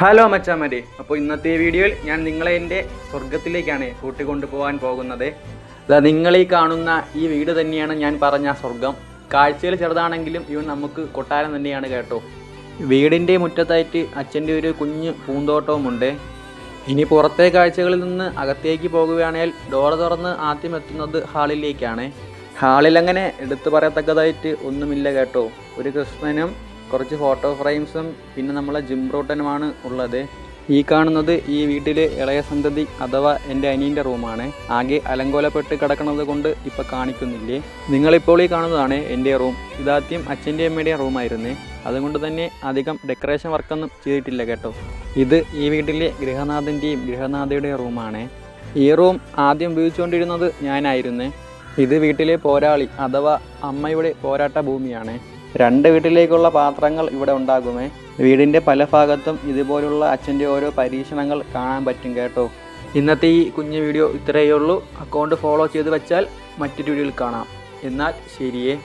Hello മച്ചാമരെ. അപ്പോൾ ഇന്നത്തെ വീഡിയോയിൽ ഞാൻ നിങ്ങളെ എന്റെ സ്വർഗത്തിലേക്കാണ് കൂട്ടിക്കൊണ്ടു പോകാൻ പോകുന്നത് നിങ്ങൾ ഈ കാണുന്ന ഈ വീട് തന്നെയാണ് ഞാൻ പറഞ്ഞ സ്വർഗം കാഴ്ചയിൽ ചെറുതാണെങ്കിലും ഇവൻ നമുക്ക് കൊട്ടാരം തന്നെയാണ് കേട്ടോ. വീടിന്റെ മുറ്റത്തായിട്ട് അച്ഛന്റെ ഒരു കുഞ്ഞ് പൂന്തോട്ടവുമുണ്ട്. ഇനി പുറത്തെ കാഴ്ചകളിൽ നിന്ന് അകത്തേക്ക് പോകുകയാണെങ്കിൽ ഡോർ തുറന്ന് ആദ്യം എത്തുന്നത് ഹാളിലേക്കാണ്. ഹാളിൽ അങ്ങനെ എടുത്തു പറയത്തക്കതായിട്ട് ഒന്നുമില്ല കേട്ടോ. ഒരു കൃഷ്ണനും കുറച്ച് ഫോട്ടോ ഫ്രെയിംസും പിന്നെ നമ്മളെ ജിം റൂട്ടനുമാണ് ഉള്ളത്. ഈ കാണുന്നത് ഈ വീട്ടിലെ ഇളയ സന്തതി അഥവാ എന്റെ അനിയന്റെ റൂമാണ് ആകെ അലങ്കോലപ്പെട്ട് കിടക്കുന്നത് കൊണ്ട് ഇപ്പം കാണിക്കുന്നില്ലേ? നിങ്ങളിപ്പോൾ ഈ കാണുന്നതാണ് എന്റെ റൂം ഇതാദ്യം അച്ഛന്റെ അമ്മയുടെ റൂമായിരുന്നേ അതുകൊണ്ട് തന്നെ അധികം ഡെക്കറേഷൻ വർക്കൊന്നും ചെയ്തിട്ടില്ല കേട്ടോ. ഇത് ഈ വീട്ടിലെ ഗൃഹനാഥന്റെയും ഗൃഹനാഥയുടെ റൂമാണ് ഈ റൂം ആദ്യം ഉപയോഗിച്ചുകൊണ്ടിരുന്നത് ഞാനായിരുന്നേ. ഇത് വീട്ടിലെ പോരാളി അഥവാ അമ്മയുടെ പോരാട്ട ഭൂമിയാണ്. രണ്ട് വീട്ടിലേക്കുള്ള പാത്രങ്ങൾ ഇവിടെ ഉണ്ടാകുമേ. വീടിന്റെ പല ഭാഗത്തും ഇതുപോലുള്ള അച്ഛന്റെ ഓരോ പരീക്ഷണങ്ങൾ കാണാൻ പറ്റും കേട്ടോ. ഇന്നത്തെ ഈ കുഞ്ഞു വീഡിയോ ഇത്രയേ ഉള്ളൂ അക്കൗണ്ട് ഫോളോ ചെയ്ത് വെച്ചാൽ മറ്റൊരു വീഡിയോയിൽ കാണാം. എന്നാൽ ശരിയേ.